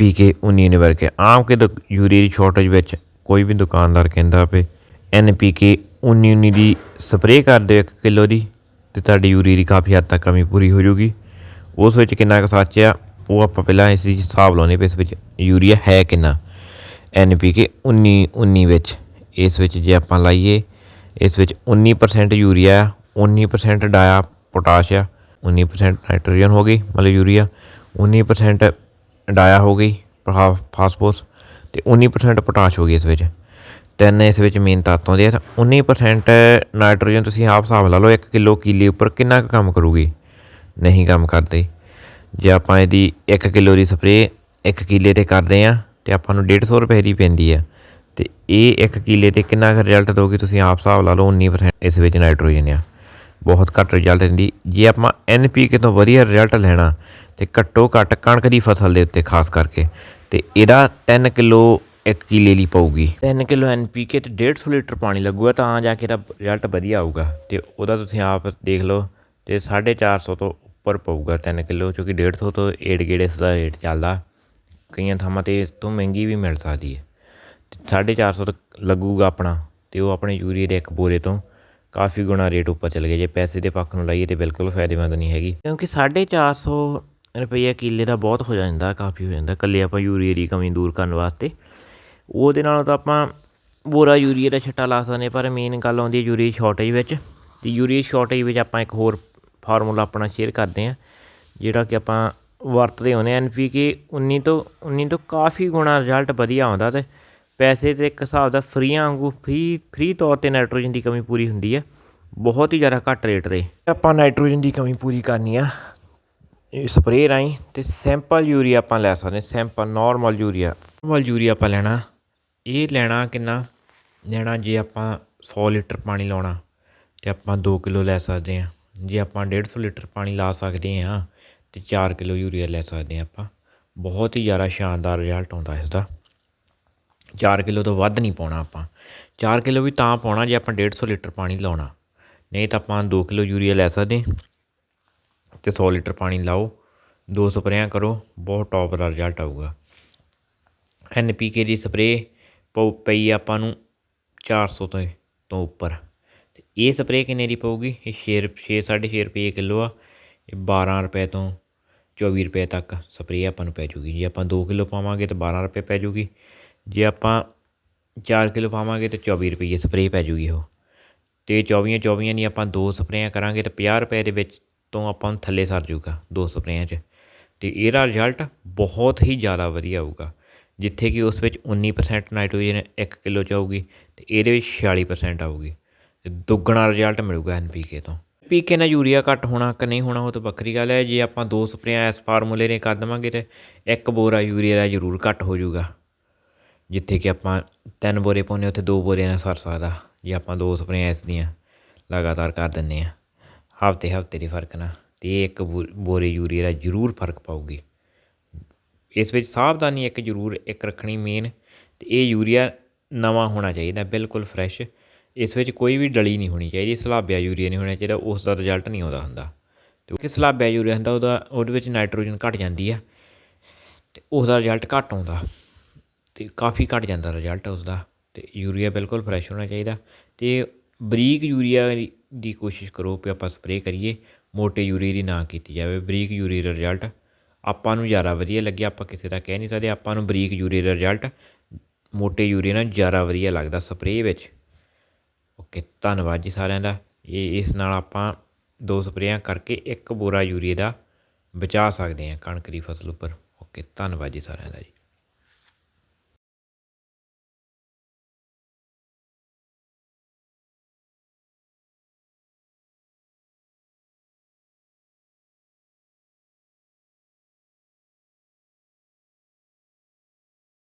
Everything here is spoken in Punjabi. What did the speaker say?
ਪੀ NPK 19 ਵਰਗੇ ਆਮ ਕਿ ਦੁ- ਯੂਰੀਆ ਦੀ ਸ਼ਾਰਟੇਜ ਵਿੱਚ ਕੋਈ ਵੀ ਦੁਕਾਨਦਾਰ ਕਹਿੰਦਾ ਵੀ ਕੇ 19 19 ਦੀ ਸਪਰੇਅ ਕਰ ਦਿਓ 1 ਕਿਲੋ ਦੀ ਤੇ ਤੁਹਾਡੀ ਯੂਰੀਆ ਦੀ ਕਾਫੀ ਹੱਦ ਤੱਕ ਕਮੀ ਪੂਰੀ ਹੋ ਜਾਊਗੀ ਉਸ ਵਿੱਚ ਕਿੰਨਾ ਕੁ ਸੱਚ ਆ, ਉਹ ਆਪਾਂ ਪਹਿਲਾਂ ਇਸ ਚੀਜ਼ ਹਿਸਾਬ ਲਾਉਣੇ ਪਏ ਇਸ ਵਿੱਚ, ਯੂਰੀਆ ਹੈ ਕਿੰਨਾ? ਐੱਨ ਪੀ ਕੇ 19 19 ਵਿੱਚ, ਇਸ ਵਿੱਚ ਜੇ ਆਪਾਂ ਲਾਈਏ, ਇਸ ਵਿੱਚ 19% ਯੂਰੀਆ ਆ 19% ਡਾਇਆ ਪੋਟਾਸ਼ ਆ 19% ਨਾਈਟ੍ਰੋਜਨ ਹੋ ਗਈ, ਮਤਲਬ ਯੂਰੀਆ 19% ਡਾਇਆ ਹੋ ਗਈ ਫਾ- ਫਾਸਫੋਰਸ ਤੇ 19% ਪੋਟਾਸ਼ ਹੋ ਗਈ ਇਸ ਵਿੱਚ। ਤਿੰਨ ਇਸ ਵਿੱਚ ਮੇਨ ਤੱਤ ਆਉਂਦੇ ਆ, ਤਾਂ 19% ਨਾਈਟ੍ਰੋਜਨ ਤੁਸੀਂ ਆਪ ਹਿਸਾਬ ਲਾ ਲਓ 1 ਕਿਲੋ ਕੀਲੇ ਉੱਪਰ ਕਿੰਨਾ ਕੁ ਕੰਮ ਕਰੂਗੀ? ਨਹੀਂ ਕੰਮ ਕਰਦੇ। ਜੇ ਆਪਾਂ ਇਹਦੀ 1 ਕਿਲੋ ਦੀ ਸਪਰੇਅ 1 ਕਿਲੇ ਤੇ ਕਰਦੇ ਆ, ਤੇ ਆਪਾਂ ਨੂੰ 150 ਰੁਪਏ ਦੀ ਪੈਂਦੀ ਆ। ਤੇ ਇਹ 1 ਕਿਲੇ ਤੇ ਕਿੰਨਾ ਕੁ ਰਿਜ਼ਲਟ ਦੋਗੇ ਤੁਸੀਂ ਆਪ ਹਿਸਾਬ ਲਾ ਲਓ 19% ਇਸ ਵਿੱਚ ਨਾਈਟ੍ਰੋਜਨ ਆ। ਬਹੁਤ ਘੱਟ ਰਿਜ਼ਲਟ ਦਿੰਦੀ। ਜੇ ਆਪਾਂ ਐਨਪੀਕੇ ਤੋਂ ਵਧੀਆ ਰਿਜ਼ਲਟ ਲੈਣਾ ਤੇ ਘੱਟੋ ਘੱਟ ਕਣਕ ਦੀ ਫਸਲ ਦੇ ਉੱਤੇ ਖਾਸ ਕਰਕੇ। ਤੇ ਇਹਦਾ 3 ਕਿਲੋ 1 ਕਿਲੇ ਲਈ ਪਊਗੀ? 3 ਕਿਲੋ ਐਨਪੀਕੇ ਤੇ 150 ਲੀਟਰ ਪਾਣੀ ਲੱਗੂਗਾ ਤਾਂ ਜਾ ਕੇ ਇਹਦਾ ਰਿਜ਼ਲਟ ਵਧੀਆ ਆਊਗਾ। ਤੇ ਉਹਦਾ ਤੁਸੀਂ ਆਪ ਦੇਖ ਲਓ ਤੇ 450 ਤੋਂ ਉੱਪਰ ਪਊਗਾ 3 ਕਿਲੋ ਕਿਉਂਕਿ 150 ਤੋਂ ਏੜ ਗੇੜੇ ਦਾ ਰੇਟ ਚੱਲਦਾ। ਕਈਆਂ ਥਾਵਾਂ ਤੇ ਇਸ ਤੋਂ ਮਹਿੰਗੀ ਵੀ ਮਿਲ ਸਕਦੀ ਹੈ। ਤੇ 450 ਤੱਕ ਲੱਗੂਗਾ ਆਪਣਾ ਤੇ ਉਹ ਆਪਣੇ ਯੂਰੀਏ ਦੇ ਇੱਕ ਬੋਰੇ ਤੋਂ ਕਾਫੀ ਗੁਣਾ ਰੇਟ ਉੱਪਰ ਚਲ ਗਿਆ। ਜੇ ਪੈਸੇ ਦੇ ਪੱਖ ਨੂੰ ਲਾਈਏ ਤੇ ਬਿਲਕੁਲ ਫਾਇਦੇਮੰਦ ਨਹੀਂ ਹੈਗੀ। ਕਿਉਂਕਿ 450 ਰੁਪਈਆ ਕਿੱਲੇ ਦਾ ਬਹੁਤ ਹੋ ਜਾਂਦਾ, ਕਾਫੀ ਹੋ ਜਾਂਦਾ। ਇਕੱਲੇ ਆਪਾਂ ਯੂਰੀਏ ਦੀ ਕਮੀ ਦੂਰ ਕਰਨ ਵਾਸਤੇ। ਉਹਦੇ ਨਾਲੋਂ ਤਾਂ ਆਪਾਂ ਬੋਰਾ ਯੂਰੀਏ ਦਾ ਛਿੱਟਾ ਲਾ ਸਕਦੇ ਪਰ ਮੇਨ ਗੱਲ ਆਉਂਦੀ ਹੈ ਯੂਰੀਆ ਸ਼ਾਰਟੇਜ ਵਿੱਚ। ਅਤੇ ਯੂਰੀਏ ਸ਼ਾਰਟੇਜ ਵਿੱਚ ਆਪਾਂ ਇੱਕ ਹੋਰ ਫਾਰਮੂਲਾ ਆਪਣਾ ਸ਼ੇਅਰ ਕਰਦੇ ਹਾਂ, ਜਿਹੜਾ ਕਿ ਆਪਾਂ ਵਰਤਦੇ ਹੁੰਦੇ ਐਨ ਪੀ ਕੇ 19 ਤੋਂ 19 ਤੋਂ ਕਾਫੀ ਗੁਣਾ ਰਿਜ਼ਲਟ ਵਧੀਆ ਆਉਂਦਾ ਤੇ ਪੈਸੇ ਤੇ ਇੱਕ ਹਿਸਾਬ ਦਾ ਫਰੀਆਂ ਵਾਂਗੂ ਫ੍ਰੀ ਫ੍ਰੀ ਤੌਰ ਤੇ ਨਾਈਟ੍ਰੋਜਨ ਦੀ ਕਮੀ ਪੂਰੀ ਹੁੰਦੀ ਹੈ। ਬਹੁਤ ਹੀ ਜ਼ਿਆਦਾ ਘੱਟ ਰੇਟ ਤੇ। ਆਪਾਂ ਨਾਈਟ੍ਰੋਜਨ ਦੀ ਕਮੀ ਪੂਰੀ ਕਰਨੀ ਆ। ਸਪਰੇਅ ਰਾਹੀਂ ਅਤੇ ਸੈਂਪਲ ਯੂਰੀਆ ਆਪਾਂ ਲੈ ਸਕਦੇ sample normal urea. Normal urea ਆਪਾਂ ਲੈਣਾ। ਇਹ ਲੈਣਾ ਕਿੰਨਾ? ਲੈਣਾ ਜੇ ਆਪਾਂ 100 ਲੀਟਰ ਪਾਣੀ ਲਾਉਣਾ, ਤੇ ਆਪਾਂ 2 ਕਿਲੋ ਲੈ ਸਕਦੇ ਹਾਂ। ਜੇ ਆਪਾਂ 150 ਲੀਟਰ ਪਾਣੀ ਲਾ ਸਕਦੇ ਹਾਂ, ਤੇ 4 ਕਿਲੋ ਯੂਰੀਆ ਲੈ ਸਕਦੇ ਹਾਂ ਆਪਾਂ। ਬਹੁਤ ਹੀ ਜ਼ਿਆਦਾ ਸ਼ਾਨਦਾਰ ਰਿਜ਼ਲਟ ਆਉਂਦਾ ਇਸ ਦਾ 4 ਕਿਲੋ ਤੋਂ ਵੱਧ ਨਹੀਂ ਪਾਉਣਾ ਆਪਾਂ। 4 ਕਿਲੋ ਵੀ ਤਾਂ ਪਾਉਣਾ ਜੇ ਆਪਾਂ 150 ਲੀਟਰ ਪਾਣੀ ਲਾਉਣਾ। ਨਹੀਂ ਤਾਂ ਆਪਾਂ 2 ਕਿਲੋ ਯੂਰੀਆ ਲੈ ਸਕਦੇ ਤੇ 100 ਲੀਟਰ ਪਾਣੀ ਲਾਓ, ਦੋ ਸਪਰੇਆਂ ਕਰੋ, ਬਹੁਤ ਟੌਪ ਦਾ ਰਿਜ਼ਲਟ ਆਊਗਾ। ਐਨ ਪੀ ਕੇ ਦੀ ਸਪਰੇਅ ਪਊ ਪਈ ਆਪਾਂ ਨੂੰ 400 ਤੋਂ ਤੋਂ ਉੱਪਰ। ਤੇ ਇਹ ਸਪਰੇਅ ਕਿੰਨੇ ਦੀ ਪਊਗੀ? ਇਹ 6 6 6.5 ਰੁਪਏ ਕਿਲੋ ਆ। ਇਹ 12 ਰੁਪਏ ਤੋਂ 24 ਰੁਪਏ ਤੱਕ ਸਪਰੇਅ ਆਪਾਂ ਨੂੰ ਪੈ ਜੂਗੀ। ਜੇ ਆਪਾਂ 2 ਕਿਲੋ ਪਾਵਾਂਗੇ ਤਾਂ 12 ਰੁਪਏ ਪੈ ਜੂਗੀ। ਜੇ ਆਪਾਂ 4 ਕਿਲੋ ਪਾਵਾਂਗੇ ਤਾਂ 24 ਰੁਪਏ ਸਪਰੇਅ ਪੈ ਜੂਗੀ ਉਹ। ਤੇ 24 24 ਦੀ ਆਪਾਂ ਦੋ ਸਪਰੇਆਂ ਕਰਾਂਗੇ ਤਾਂ 50 ਰੁਪਏ ਦੇ ਵਿੱਚ ਤੋਂ ਆਪਾਂ ਨੂੰ ਥੱਲੇ ਸਰ ਜੂਗਾ ਦੋ ਸਪਰੇਆਂ 'ਚ। ਅਤੇ ਇਹਦਾ ਰਿਜ਼ਲਟ ਬਹੁਤ ਹੀ ਜ਼ਿਆਦਾ ਵਧੀਆ ਆਊਗਾ, ਜਿੱਥੇ ਕਿ ਉਸ ਵਿੱਚ 19% ਨਾਈਟ੍ਰੋਜਨ 1 ਕਿਲੋ ਚ ਆਊਗੀ ਤੇ ਇਹਦੇ ਵਿੱਚ 46% ਆਊਗੀ। ਤੇ ਦੁੱਗਣਾ ਰਿਜ਼ਲਟ ਮਿਲੂਗਾ ਐਨਪੀਕੇ ਤੋਂ। ਪੀਕੇ ਨਾਲ ਯੂਰੀਆ ਘੱਟ ਹੋਣਾ ਕਿ ਨਹੀਂ ਹੋਣਾ ਉਹ ਤਾਂ ਵੱਖਰੀ ਗੱਲ ਹੈ। ਜੇ ਆਪਾਂ ਦੋ ਸਪਰੇਆਂ ਇਸ ਫਾਰਮੂਲੇ ਨੇ ਕਰ ਦੇਵਾਂਗੇ ਤੇ ਇੱਕ ਬੋਰਾ ਯੂਰੀਆ ਦਾ ਜ਼ਰੂਰ ਘੱਟ ਹੋ ਜਾਊਗਾ। ਜਿੱਥੇ ਕਿ ਆਪਾਂ ਤਿੰਨ ਬੋਰੇ ਪਾਉਂਦੇ ਉੱਥੇ ਦੋ ਬੋਰੇ ਨਾਲ ਸਰ ਸਕਦਾ। ਜੇ ਆਪਾਂ ਦੋ ਸਪਰੇਆਂ ਇਸ ਦੀਆਂ ਲਗਾਤਾਰ ਕਰ ਦਿੰਨੇ ਆ ਹਫ਼ਤੇ ਹਫ਼ਤੇ ਦੇ ਫ਼ਰਕ ਨਾਲ ਅਤੇ ਇਹ ਇੱਕ ਬੋ- ਬੋਰੇ ਯੂਰੀਆ ਦਾ ਜ਼ਰੂਰ ਫ਼ਰਕ ਪਾਊਗੀ। ਇਸ ਵਿੱਚ ਸਾਵਧਾਨੀ ਇੱਕ ਜ਼ਰੂਰ ਇੱਕ ਰੱਖਣੀ ਮੇਨ ਅਤੇ ਇਹ ਯੂਰੀਆ ਨਵਾਂ ਹੋਣਾ ਚਾਹੀਦਾ, ਬਿਲਕੁਲ ਫਰੈਸ਼ ਇਸ ਵਿੱਚ ਕੋਈ ਵੀ ਡਲੀ ਨਹੀਂ ਹੋਣੀ ਚਾਹੀਦੀ, ਸਲਾਬਿਆ ਯੂਰੀਆ ਨਹੀਂ ਹੋਣਾ ਚਾਹੀਦਾ, ਉਸ ਦਾ ਰਿਜ਼ਲਟ ਨਹੀਂ ਆਉਂਦਾ ਹੁੰਦਾ। ਕਿਉਂਕਿ ਸਲਾਬਿਆ ਯੂਰੀਆ ਹੁੰਦਾ, ਉਹਦਾ, ਉਹਦੇ ਵਿੱਚ ਨਾਈਟ੍ਰੋਜਨ ਘਟ ਜਾਂਦੀ ਆ, ਤੇ ਉਸ ਦਾ ਰਿਜ਼ਲਟ ਘੱਟ ਆਉਂਦਾ, ਤੇ ਕਾਫੀ ਘਟ ਜਾਂਦਾ ਰਿਜ਼ਲਟ ਉਸ ਦਾ, ਤੇ ਯੂਰੀਆ ਬਿਲਕੁਲ ਫਰੈਸ਼ ਹੋਣਾ ਚਾਹੀਦਾ, ਤੇ ਬਰੀਕ ਯੂਰੀਆ ਦੀ- ਕੋਸ਼ਿਸ਼ ਕਰੋ ਵੀ ਆਪਾਂ ਸਪਰੇਅ ਕਰੀਏ, ਮੋਟੇ ਯੂਰੀਏ ਦੀ ਨਾ ਕੀਤੀ ਜਾਵੇ, ਬਰੀਕ ਯੂਰੀਆ ਦਾ ਰਿਜ਼ਲਟ ਆਪਾਂ ਨੂੰ ਜ਼ਿਆਦਾ ਵਧੀਆ ਲੱਗਿਆ, ਆਪਾਂ ਕਿਸੇ ਦਾ ਕਹਿ ਨਹੀਂ ਸਕਦੇ, ਆਪਾਂ ਨੂੰ ਬਰੀਕ ਯੂਰੀਏ ਦਾ ਰਿਜ਼ਲਟ ਮੋਟੇ ਯੂਰੀਏ ਨਾਲ ਜ਼ਿਆਦਾ ਵਧੀਆ ਲੱਗਦਾ ਸਪਰੇਅ ਵਿੱਚ। ਓਕੇ ਧੰਨਵਾਦ ਜੀ ਸਾਰਿਆਂ ਦਾ। ਇਹ, ਇਸ ਨਾਲ ਆਪਾਂ ਦੋ ਸਪਰੇਆਂ ਕਰਕੇ ਇੱਕ ਬੋਰਾ ਯੂਰੀਏ ਦਾ ਬਚਾ ਸਕਦੇ ਹਾਂ ਕਣਕ ਦੀ ਫਸਲ ਉੱਪਰ। ਓਕੇ ਧੰਨਵਾਦ ਜੀ ਸਾਰਿਆਂ ਦਾ ਜੀ।